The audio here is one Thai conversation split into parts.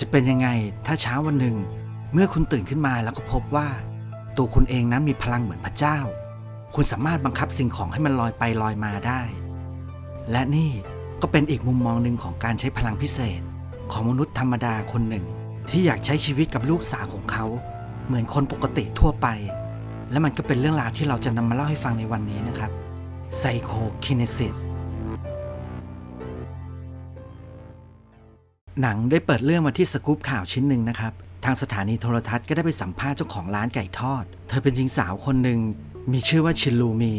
จะเป็นยังไงถ้าเช้าวันหนึ่ง เมื่อคุณตื่นขึ้นมาแล้วก็พบว่า ตัวคุณเองนั้นมีพลังเหมือนพระเจ้า คุณสามารถบังคับสิ่งของให้มันลอยไปลอยมาได้ และนี่ก็เป็นอีกมุมมองหนึ่งของการใช้พลังพิเศษ ของมนุษย์ธรรมดาคนหนึ่ง ที่อยากใช้ชีวิตกับลูกสาวของเขา เหมือนคนปกติทั่วไป และมันก็เป็นเรื่องราวที่เราจะนำมาเล่าให้ฟังในวันนี้นะครับ Psychokinesis หนังได้เปิดเรื่องมาที่สกู๊ปข่าวชิ้นหนึ่งนะครับ ทางสถานีโทรทัศน์ก็ได้ไปสัมภาษณ์เจ้าของร้านไก่ทอด เธอเป็นหญิงสาวคนหนึ่งมีชื่อว่าชินลูมี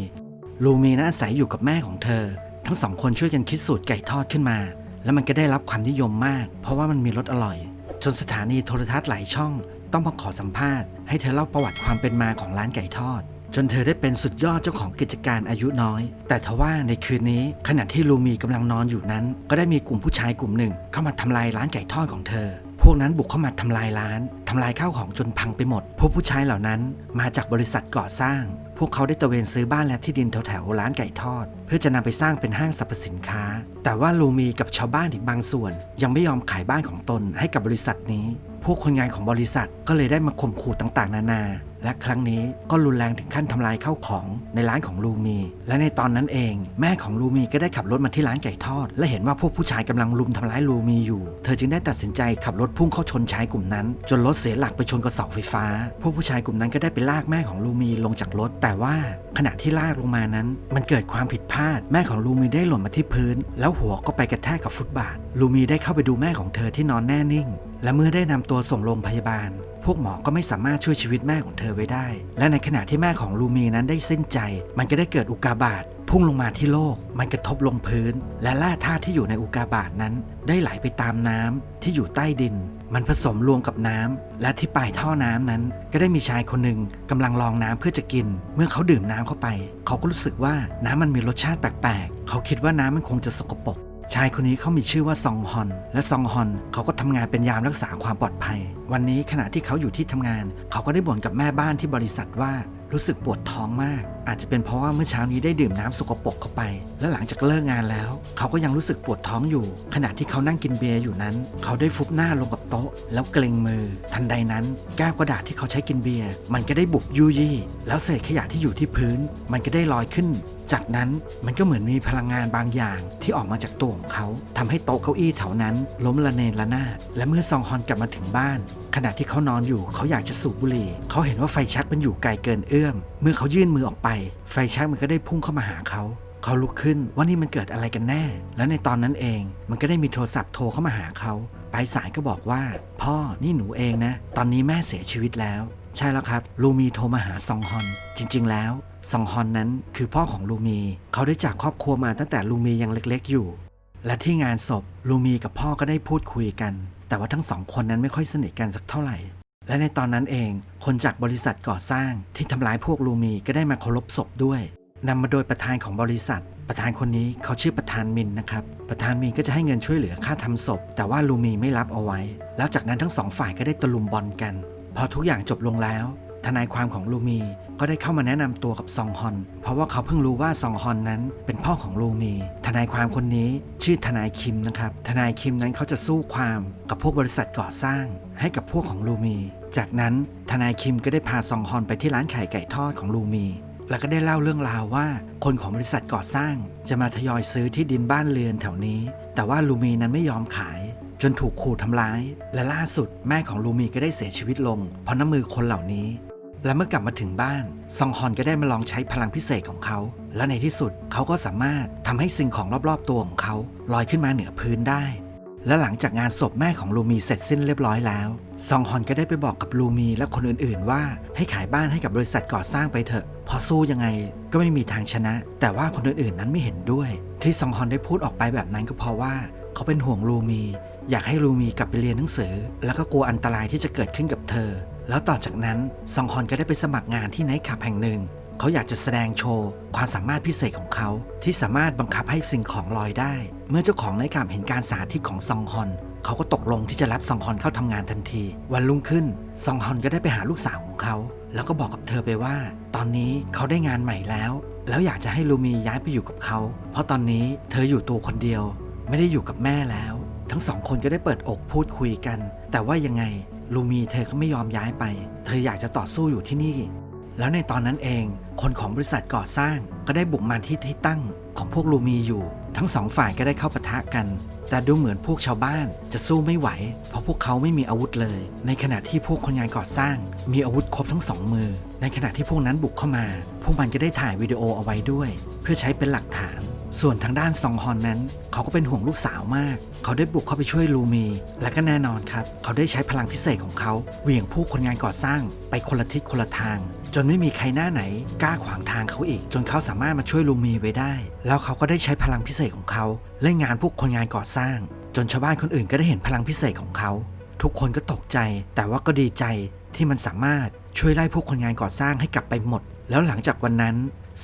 ลูมีน่าอาศัยอยู่กับแม่ของเธอ ทั้งสองคนช่วยกันคิดสูตรไก่ทอดขึ้นมา แล้วมันก็ได้รับความนิยมมาก เพราะว่ามันมีรสอร่อย จนสถานีโทรทัศน์หลายช่อง ต้องมาขอสัมภาษณ์ให้เธอเล่าประวัติความเป็นมาของร้านไก่ทอด จนเธอได้เป็นสุดยอดเจ้าของกิจการอายุน้อย แต่ทว่าในคืนนี้ขณะที่ลูมีกำลังนอนอยู่นั้น ก็ได้มีกลุ่มผู้ชายกลุ่มหนึ่ง เข้ามาทำลายร้านไก่ทอดของเธอพวกนั้นบุกเข้ามาทำลายร้าน ทำลายข้าวของจนพังไปหมด พวกผู้ชายเหล่านั้นมาจากบริษัทก่อสร้าง พวกเขาได้ตะเวนซื้อบ้านและที่ดินแถวๆร้านไก่ทอด เพื่อจะนำไปสร้างเป็นห้างสรรพสินค้า แต่ว่าลูมีกับชาวบ้านอีกบางส่วน ยังไม่ยอมขายบ้านของตนให้กับบริษัทนี้ พวกคนงานของบริษัทก็เลยได้มาข่มขู่ต่างๆ นานา และครั้งนี้ก็รุนแรงถึงขั้นทำลายข้าวของในร้านของลูมี และในตอนนั้นเอง แม่ของลูมีก็ได้ขับรถมาที่ร้านไก่ทอด และเห็นว่าพวกผู้ชายกำลังลุมทำร้ายลูมีอยู่ เธอจึงได้ตัดสินใจขับรถพุ่งเข้าชนชายกลุ่มนั้น จนรถเสียหลักไปชนกับเสาไฟฟ้า พวกผู้ชายกลุ่มนั้นก็ได้ไปลากแม่ของลูมีลงจากรถ แต่ว่าขณะที่ลากลงมานั้น มันเกิดความผิดพลาด แม่ของลูมีได้หล่นมาที่พื้น แล้วหัวก็ไปกระแทกกับฟุตบาท ลูมีได้เข้าไปดูแม่ของเธอที่นอนแน่นิ่ง และเมื่อได้นำตัวส่งโรงพยาบาล พวกหมอก็ไม่สามารถช่วยชีวิตแม่ของเธอไว้ได้ และในขณะที่แม่ของลูมีนั้นได้สิ้นใจ มันก็ได้เกิดอุกาบาตพุ่งลงมาที่โลก มันกระทบลงพื้น และแร่ธาตุที่อยู่ในอุกาบาตนั้น ได้ไหลไปตามน้ำที่อยู่ใต้ดิน มันผสมรวมกับน้ำและที่ปลายท่อน้ำนั้น ก็ได้มีชายคนหนึ่งกำลังลองน้ำเพื่อจะกิน เมื่อเขาดื่มน้ำเข้าไป เขาก็รู้สึกว่าน้ำมันมีรสชาติแปลกๆ เขาคิดว่าน้ำมันคงจะสกปรก ชายคนนี้เขามีชื่อว่าซองฮอน และซองฮอนเขาก็ทำงานเป็นยามรักษาความปลอดภัย วันนี้ขณะที่เขาอยู่ที่ทำงาน เขาก็ได้บ่นกับแม่บ้านที่บริษัทว่า รู้สึกปวดท้องมาก อาจจะเป็นเพราะว่าเมื่อเช้านี้ได้ดื่มน้ำสกปรกเข้าไป และหลังจากเลิกงานแล้ว เขาก็ยังรู้สึกปวดท้องอยู่ ขณะที่เขานั่งกินเบียร์อยู่นั้น เขาได้ฟุบหน้าลงกับโต๊ะ แล้วเกรงมือ ทันใดนั้น แก้วกระดาษที่เขาใช้กินเบียร์มันก็ได้บุบยุยี่ แล้วเศษขยะที่อยู่ที่พื้น มันก็ได้ลอยขึ้น จากนั้นมันก็เหมือนมีพลังงานบางอย่างที่ออกมาจากตัวของเขาทำให้โต๊ะเก้าอี้แถวนั้น ล้มละเนรละนาดและเมื่อซองฮอนกลับมาถึงบ้าน ขณะที่เขานอนอยู่เขาอยากจะสูบบุหรี่เขาเห็นว่าไฟแชักมันอยู่ไกลเกินเอื้อม เมื่อเขายื่นมือออกไป ไฟแชักมันก็ได้พุ่งเข้ามาหาเขาเขาลุกขึ้นว่านี่มันเกิดอะไรกันแน่ และในตอนนั้นเองมันก็ได้มีโทรศัพท์โทรเข้ามาหาเขาไปสายก็บอกว่า พ่อนี่หนูเองนะ ตอนนี้แม่เสียชีวิตแล้ว ใช่แล้วครับ ลูมีโทรมาหาซองฮอน จริง ๆ แล้วซองฮอนนั้นคือพ่อของลูมี เขาได้จากครอบครัวมาตั้งแต่ลูมียังเล็กๆอยู่ และที่งานศพลูมีกับพ่อก็ได้พูดคุยกัน แต่ว่าทั้งสองคนนั้นไม่ค่อยสนิทกันสักเท่าไหร่ และในตอนนั้นเอง คนจากบริษัทก่อสร้างที่ทำร้ายพวกลูมีก็ได้มาเคารพศพด้วยนำมาโดยประธานของบริษัท ประธานคนนี้เขาชื่อประธานมินนะครับ ประธานมินก็จะให้เงินช่วยเหลือค่าทำศพ แต่ว่าลูมีไม่รับเอาไว้ แล้วจากนั้นทั้งสองฝ่ายก็ได้ตะลุมบอลกัน พอทุกอย่างจบลงแล้ว ทนายความของลูมีก็ได้เข้ามาแนะนำตัวกับซองฮอน เพราะว่าเขาเพิ่งรู้ว่าซองฮอนนั้นเป็นพ่อของลูมี ทนายความคนนี้ชื่อทนายคิมนะครับ ทนายคิมนั้นเขาจะสู้ความกับพวกบริษัทก่อสร้าง ให้กับพวกของลูมี จากนั้นทนายคิมก็ได้พาซองฮอนไปที่ร้านขายไก่ทอดของลูมี แล้วก็ได้เล่าเรื่องราวว่า คนของบริษัทก่อสร้าง จะมาทยอยซื้อที่ดินบ้านเรือนแถวนี้ แต่ว่าลูมีนั้นไม่ยอมขายจนถูกขู่ทำร้าย และล่าสุดแม่ของลูมีก็ได้เสียชีวิตลง เพราะน้ำมือคนเหล่านี้ และเมื่อกลับมาถึงบ้านซองฮอนก็ได้มาลองใช้พลังพิเศษของเขา และในที่สุดเขาก็สามารถทำให้สิ่งของรอบๆตัวของเขาลอยขึ้นมาเหนือพื้นได้ และหลังจากงานศพแม่ของลูมีเสร็จสิ้นเรียบร้อยแล้ว ซองฮอนก็ได้ไปบอกกับลูมีและคนอื่นๆ ว่าให้ขายบ้านให้กับบริษัทก่อสร้างไปเถอะ พอสู้ยังไงก็ไม่มีทางชนะ แต่ว่าคนอื่นๆนั้นไม่เห็นด้วย ที่ซองฮอนได้พูดออกไปแบบนั้นก็เพราะว่า เขาเป็นห่วงลูมี อยากให้ลูมีกลับไปเรียนหนังสือ แล้วก็กลัวอันตรายที่จะเกิดขึ้นกับเธอ แล้วต่อจากนั้นซองฮอนก็ได้ไปสมัครงานที่ไนท์คลับแห่งหนึ่ง เขาอยากจะแสดงโชว์ ความสามารถพิเศษของเขา ที่สามารถบังคับให้สิ่งของลอยได้ เมื่อเจ้าของไนท์คลับเห็นการสาธิตของซองฮอน เขาก็ตกลงที่จะรับซองฮอนเข้าทำงานทันที วันรุ่งขึ้นซองฮอนก็ได้ไปหาลูกสาวของเขา แล้วก็บอกกับเธอไปว่า ตอนนี้เขาได้งานใหม่แล้ว แล้วอยากจะให้ลูมีย้ายไปอยู่กับเขา เพราะตอนนี้เธออยู่ตัวคนเดียว ไม่ได้อยู่กับแม่แล้ว ทั้งสองคนก็ได้เปิดอกพูดคุยกัน แต่ว่ายังไง ลูมีเธอก็ไม่ยอมย้ายไป เธออยากจะต่อสู้อยู่ที่นี่ แล้วในตอนนั้นเอง คนของบริษัทก่อสร้าง ก็ได้บุกมาที่ที่ตั้งของพวกลูมีอยู่ ทั้งสองฝ่ายก็ได้เข้าปะทะกัน แต่ดูเหมือนพวกชาวบ้านจะสู้ไม่ไหว เพราะพวกเขาไม่มีอาวุธเลย ในขณะที่พวกคนงานก่อสร้าง มีอาวุธครบทั้งสองมือ ในขณะที่พวกนั้นบุกเข้ามา พวกมันก็ได้ถ่ายวิดีโอเอาไว้ด้วย เพื่อใช้เป็นหลักฐาน ส่วนทางด้านซองฮอนนั้น เขาก็เป็นห่วงลูกสาวมาก เขาได้บุกเข้าไปช่วยลูมี และก็แน่นอนครับ เขาได้ใช้พลังพิเศษของเขาเหวี่ยงผู้คนงานก่อสร้าง ไปคนละทิศคนละทาง จนไม่มีใครหน้าไหน กล้าขวางทางเขาอีก จนเขาสามารถมาช่วยลูมีไว้ได้ แล้วเขาก็ได้ใช้พลังพิเศษของเขาเล่นงานพวกคนงานก่อสร้าง จนชาวบ้านคนอื่นก็ได้เห็นพลังพิเศษของเขา ทุกคนก็ตกใจ แต่ว่าก็ดีใจที่มันสามารถ ช่วยไล่พวกคนงานก่อสร้างให้กลับไปหมด แล้วหลังจากวันนั้น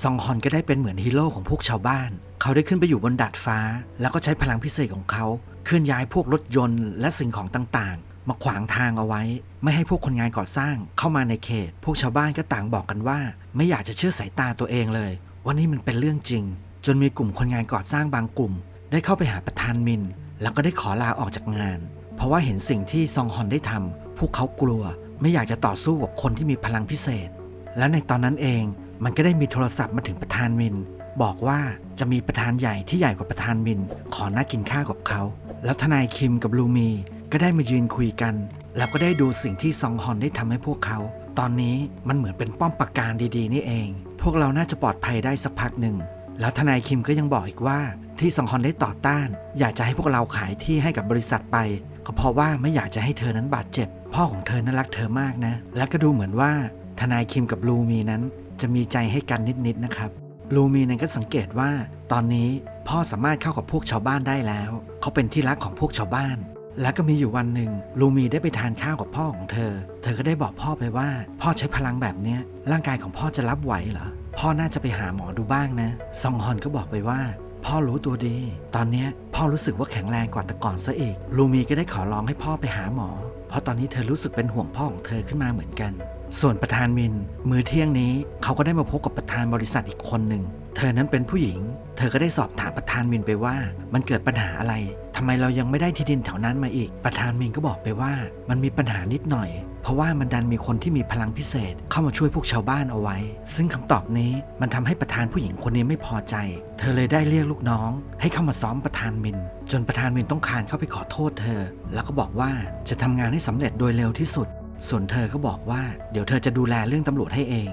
ซองฮอนก็ได้เป็นเหมือนฮีโร่ของพวกชาวบ้าน เขาได้ขึ้นไปอยู่บนดาดฟ้า แล้วก็ใช้พลังพิเศษของเขาเคลื่อนย้ายพวกรถยนต์และสิ่งของต่างๆ มาขวางทางเอาไว้ ไม่ให้พวกคนงานก่อสร้างเข้ามาในเขต พวกชาวบ้านก็ต่างบอกกันว่า ไม่อยากจะเชื่อสายตาตัวเองเลย ว่านี่มันเป็นเรื่องจริง จนมีกลุ่มคนงานก่อสร้างบางกลุ่ม ได้เข้าไปหาประธานมิน แล้วก็ได้ขอลาออกจากงาน เพราะว่าเห็นสิ่งที่ซองฮอนได้ทำพวกเขากลัว ไม่อยากจะต่อสู้กับคนที่มีพลังพิเศษ แล้วในตอนนั้นเองมันก็ได้มีโทรศัพท์มาถึงประธานมิน บอกว่าจะมีประธานใหญ่ที่ใหญ่กว่าประธานมิน ขอนัดกินข้าวกับเขา แล้วทนายคิมกับลูมีก็ได้มายืนคุยกัน แล้วก็ได้ดูสิ่งที่ซองฮอนได้ทำให้พวกเขา ตอนนี้มันเหมือนเป็นป้อมปราการดีๆ นี่เอง พวกเราน่าจะปลอดภัยได้สักพักหนึ่งแล้วทนายคิมก็ยังบอกอีกว่าที่ซองฮอนได้ต่อต้าน อยากจะให้พวกเราขายที่ให้กับบริษัทไป ก็เพราะว่าไม่อยากจะให้เธอนั้นบาดเจ็บ พ่อของเธอนั้นรักเธอมากนะ และก็ดูเหมือนว่าทนายคิมกับลูมีนั้น จะมีใจให้กันนิดๆนะครับ ลูมีนั้นก็สังเกตว่า ตอนนี้พ่อสามารถเข้ากับพวกชาวบ้านได้แล้ว เขาเป็นที่รักของพวกชาวบ้าน แล้วก็มีอยู่วันหนึ่งลูมีได้ไปทานข้าวกับพ่อของเธอ เธอก็ได้บอกพ่อไปว่า พ่อใช้พลังแบบเนี้ยร่างกายของพ่อจะรับไหวเหรอพ่อน่าจะไปหาหมอดูบ้างนะซองฮอนก็บอกไปว่า พ่อรู้ตัวดี ตอนเนี้ยพ่อรู้สึกว่าแข็งแรงกว่าแต่ก่อนซะอีกลูมีก็ได้ขอร้องให้พ่อไปหาหมอ เพราะตอนนี้เธอรู้สึกเป็นห่วงพ่อของเธอขึ้นมาเหมือนกัน ส่วนประธานมิน มือเที่ยงนี้เขาก็ได้มาพบกับประธานบริษัทอีกคนหนึ่ง เธอนั้นเป็นผู้หญิง เธอก็ได้สอบถามประธานมินไปว่า มันเกิดปัญหาอะไรทำไมเรายังไม่ได้ที่ดินแถวนั้นมาอีก ประธานมินก็บอกไปว่า มันมีปัญหานิดหน่อย เพราะว่ามันดันมีคนที่มีพลังพิเศษ เข้ามาช่วยพวกชาวบ้านเอาไว้ ซึ่งคำตอบนี้มันทำให้ประธานผู้หญิงคนนี้ไม่พอใจ เธอเลยได้เรียกลูกน้อง ให้เข้ามาซ้อมประธานมิน จนประธานมินต้องคานเข้าไปขอโทษเธอ แล้วก็บอกว่าจะทำงานให้สำเร็จโดยเร็วที่สุด ส่วนเธอก็บอกว่า เดี๋ยวเธอจะดูแลเรื่องตำรวจให้เอง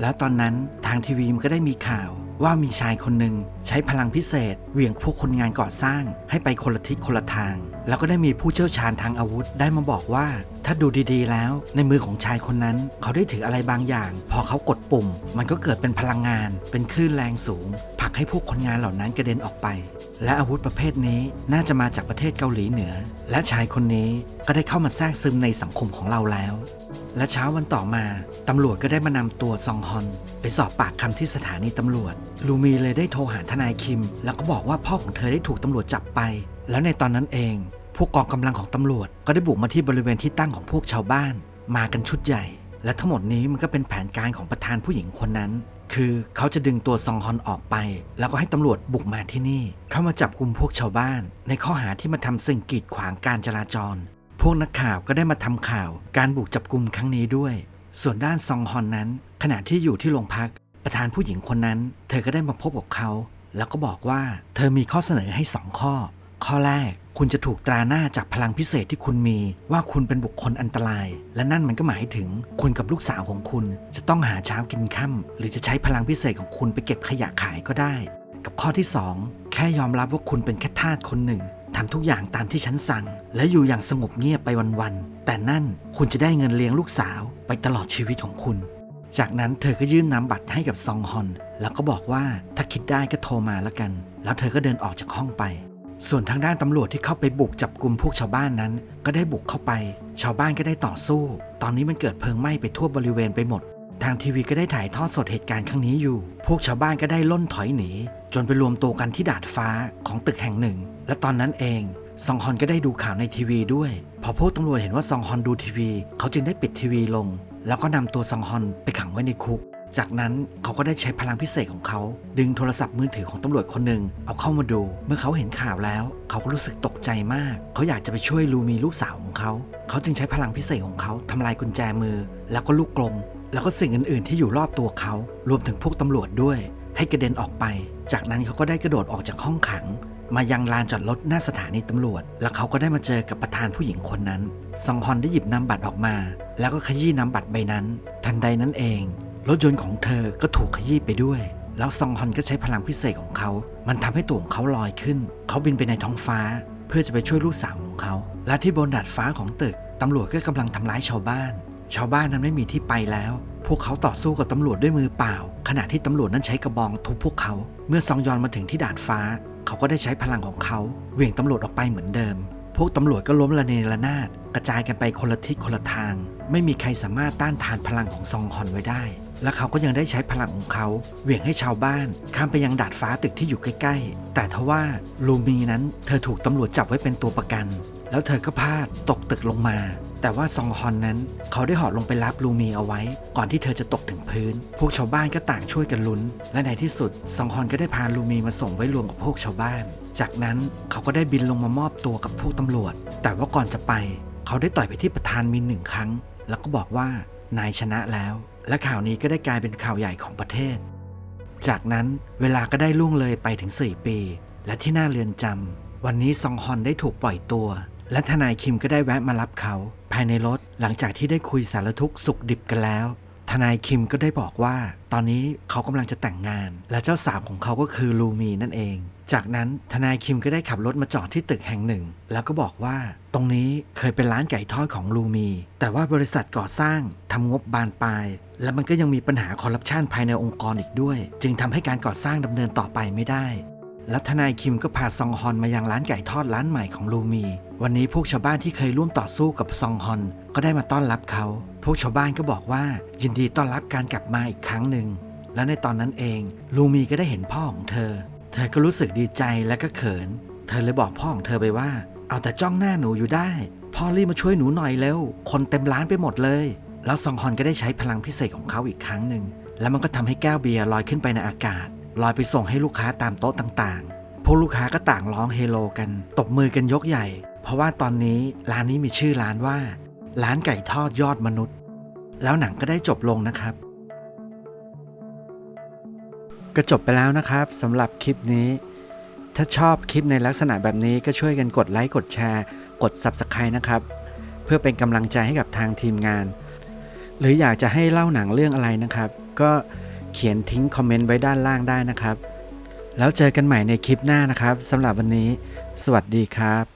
แล้วตอนนั้นทางทีวีมันก็ได้มีข่าว ว่ามีชายคนหนึ่งใช้พลังพิเศษเหวี่ยงพวกคนงานก่อสร้าง ให้ไปคนละทิศคนละทาง แล้วก็ได้มีผู้เชี่ยวชาญทางอาวุธได้มาบอกว่า ถ้าดูดีๆ แล้ว ในมือของชายคนนั้น เขาได้ถืออะไรบางอย่าง พอเขากดปุ่ม มันก็เกิดเป็นพลังงาน เป็นคลื่นแรงสูงผลักให้พวกคนงานเหล่านั้นกระเด็นออกไปและอาวุธประเภทนี้น่าจะมาจากประเทศเกาหลีเหนือ และชายคนนี้ก็ได้เข้ามาแทรกซึมในสังคมของเราแล้ว และเช้าวันต่อมา ตำรวจก็ได้มานำตัวซองฮอน ไปสอบปากคำที่สถานีตำรวจ ลูมีเลยได้โทรหาทนายคิม แล้วก็บอกว่าพ่อของเธอได้ถูกตำรวจจับไป แล้วในตอนนั้นเองพวกกองกำลังของตำรวจ ก็ได้บุกมาที่บริเวณที่ตั้งของพวกชาวบ้าน มากันชุดใหญ่ และทั้งหมดนี้มันก็เป็นแผนการของประธานผู้หญิงคนนั้น คือเขาจะดึงตัวซองฮอนออกไป แล้วก็ให้ตำรวจบุกมาที่นี่ เข้ามาจับกลุ่มพวกชาวบ้าน ในข้อหาที่มาทำสิ่งกีดขวางการจราจร วกนักข่าวก็ได้มาทำข่าว การบุกจับกลุ่มครั้งนี้ด้วย ส่วนด้านซองฮอนนั้น ขณะที่อยู่ที่โรงพัก ประธานผู้หญิงคนนั้น เธอก็ได้มาพบกับเขา แล้วก็บอกว่า เธอมีข้อเสนอให้สองข้อ ข้อแรกคุณจะถูกตราหน้าจากพลังพิเศษที่คุณมีว่าคุณเป็นบุคคลอันตราย และนั่นมันก็หมายถึงคุณกับลูกสาวของคุณ จะต้องหาเช้ากินค่ำหรือจะใช้พลังพิเศษของคุณไปเก็บขยะขายก็ได้ กับข้อที่ 2 แค่ยอมรับว่าคุณเป็นแค่ทาสคนหนึ่ง ทำทุกอย่างตามที่ฉันสั่ง และอยู่อย่างสงบเงียบไปวันๆ แต่นั่นคุณจะได้เงินเลี้ยงลูกสาวไปตลอดชีวิตของคุณ จากนั้นเธอก็ยื่นนำบัตรให้กับซองฮอน แล้วก็บอกว่าถ้าคิดได้ก็โทรมาแล้วกัน แล้วเธอก็เดินออกจากห้องไป ส่วนทางด้านตำรวจที่เข้าไปบุกจับกลุ่มพวกชาวบ้านนั้น ก็ได้บุกเข้าไป ชาวบ้านก็ได้ต่อสู้ ตอนนี้มันเกิดเพลิงไหม้ไปทั่วบริเวณไปหมด ทางทีวีก็ได้ถ่ายทอดสดเหตุการณ์ครั้งนี้อยู่ พวกชาวบ้านก็ได้ล่นถอยหนี จนไปรวมตัวกันที่ดาดฟ้าของตึกแห่งหนึ่ง และตอนนั้นเองซองฮอนก็ได้ดูข่าวในทีวีด้วย พอพวกตำรวจเห็นว่าซองฮอนดูทีวี เขาจึงได้ปิดทีวีลง แล้วก็นำตัวซองฮอนไปขังไว้ในคุก จากนั้นเขาก็ได้ใช้พลังพิเศษของเขา ดึงโทรศัพท์มือถือของตำรวจคนหนึ่งเอาเข้ามาดู เมื่อเขาเห็นข่าวแล้ว เขาก็รู้สึกตกใจมาก เขาอยากจะไปช่วยลูมีลูกสาวของเขา เขาจึงใช้พลังพิเศษของเขาทำลายกุญแจมือ แล้วก็ลูกกลง แล้วก็สิ่งอื่นๆ ที่อยู่รอบตัวเขารวมถึงพวกตำรวจด้วย ให้กระเด็นออกไป จากนั้นเขาก็ได้กระโดดออกจากห้องขัง มายังลานจอดรถหน้าสถานีตำรวจ แล้วเขาก็ได้มาเจอกับประธานผู้หญิงคนนั้นซองฮอนได้หยิบนำบัตรออกมา แล้วก็ขยี้นำบัตรใบนั้น ทันใดนั้นเอง รถยนต์ของเธอก็ถูกขยี้ไปด้วยแล้วซองฮอนก็ใช้พลังพิเศษของเขา มันทำให้ตัวของเขาลอยขึ้น เขาบินไปในท้องฟ้า เพื่อจะไปช่วยลูกสาวของเขา และที่บนดาดฟ้าของตึก ตำรวจก็กำลังทำร้ายชาวบ้าน ชาวบ้านนั้นไม่มีที่ไปแล้ว พวกเขาต่อสู้กับตำรวจด้วยมือเปล่า ขณะที่ตำรวจนั้นใช้กระบองทุบพวกเขา เมื่อซองยอนมาถึงที่ดาดฟ้า เขาก็ได้ใช้พลังของเขาเหวี่ยงตำรวจออกไปเหมือนเดิม พวกตำรวจก็ล้มระเนระนาดกระจายกันไปคนละทิศคนละทาง ไม่มีใครสามารถต้านทานพลังของซองฮอนไว้ได้ และเขาก็ยังได้ใช้พลังของเขาเหวี่ยงให้ชาวบ้าน ข้ามไปยังดาดฟ้าตึกที่อยู่ใกล้ ๆ แต่ทว่าลูมีนั้นเธอถูกตำรวจจับไว้เป็นตัวประกัน แล้วเธอก็พลาดตกตึกลงมา แต่ว่าซองฮอนนั้นเขาได้หาะลงไปรับลูมีเอาไว้ ก่อนที่เธอจะตกถึงพื้น พวกชาวบ้านก็ต่างช่วยกันลุ้น และในที่สุดซองฮอนก็ได้พาลูมีมาส่งไว้รวมกับพวกชาวบ้าน จากนั้นเขาก็ได้บินลงมามอบตัวกับพวกตำรวจ แต่ว่าก่อนจะไป เขาได้ต่อยไปที่ประธานมินหนึ่งครั้ง แล้วก็บอกว่านายชนะแล้ว และข่าวนี้ก็ได้กลายเป็นข่าวใหญ่ของประเทศ จากนั้นเวลาก็ได้ล่วงเลยไปถึง 4 ปี และที่หน้าเรือนจำวันนี้ซองฮอนได้ถูกปล่อยตัว และทนายคิมก็ได้แวะมารับเขาายในรถ หลังจากที่ได้คุยสารทุกข์สุขดิบกันแล้ว ทนายคิมก็ได้บอกว่า ตอนนี้เขากำลังจะแต่งงาน และเจ้าสาวของเขาก็คือลูมีนั่นเอง จากนั้นทนายคิมก็ได้ขับรถมาจอดที่ตึกแห่งหนึ่ง แล้วก็บอกว่า ตรงนี้เคยเป็นร้านไก่ทอดของลูมี แต่ว่าบริษัทก่อสร้างทำงบบานปลายและมันก็ยังมีปัญหาคอร์รัปชันภายในองค์กรอีกด้วย จึงทำให้การก่อสร้างดำเนินต่อไปไม่ได้ แล้วทนายคิมก็พาซองฮอนมายังร้านไก่ทอดร้านใหม่ของลูมี วันนี้พวกชาวบ้านที่เคยร่วมต่อสู้กับซองฮอน ก็ได้มาต้อนรับเขา พวกชาวบ้านก็บอกว่า ยินดีต้อนรับการกลับมาอีกครั้งหนึ่ง และในตอนนั้นเองลูมีก็ได้เห็นพ่อของเธอ เธอก็รู้สึกดีใจและก็เขิน เธอเลยบอกพ่อของเธอไปว่า เอาแต่จ้องหน้าหนูอยู่ได้ พ่อรีบมาช่วยหนูหน่อยเร็ว คนเต็มร้านไปหมดเลย แล้วซองฮอนก็ได้ใช้พลังพิเศษของเขาอีกครั้งหนึ่ง แล้วมันก็ทำให้แก้วเบียร์ลอยขึ้นไปในอากาศ ลอยไปส่งให้ลูกค้าตามโต๊ะต่างๆ พวกลูกค้าก็ต่างร้องเฮโลกัน ตบมือกันยกใหญ่ เพราะว่าตอนนี้ร้านนี้มีชื่อร้านว่า ร้านไก่ทอดยอดมนุษย์ แล้วหนังก็ได้จบลงนะครับ ก็จบไปแล้วนะครับสำหรับคลิปนี้ ถ้าชอบคลิปในลักษณะแบบนี้ก็ช่วยกันกดไลค์กดแชร์ กด Subscribe นะครับ เพื่อเป็นกำลังใจให้กับทางทีมงาน หรืออยากจะให้เล่าหนังเรื่องอะไรนะครับ ก็ เขียนทิ้งคอมเมนต์ไว้ด้านล่างได้นะครับ แล้วเจอกันใหม่ในคลิปหน้านะครับสำหรับวันนี้ สวัสดีครับ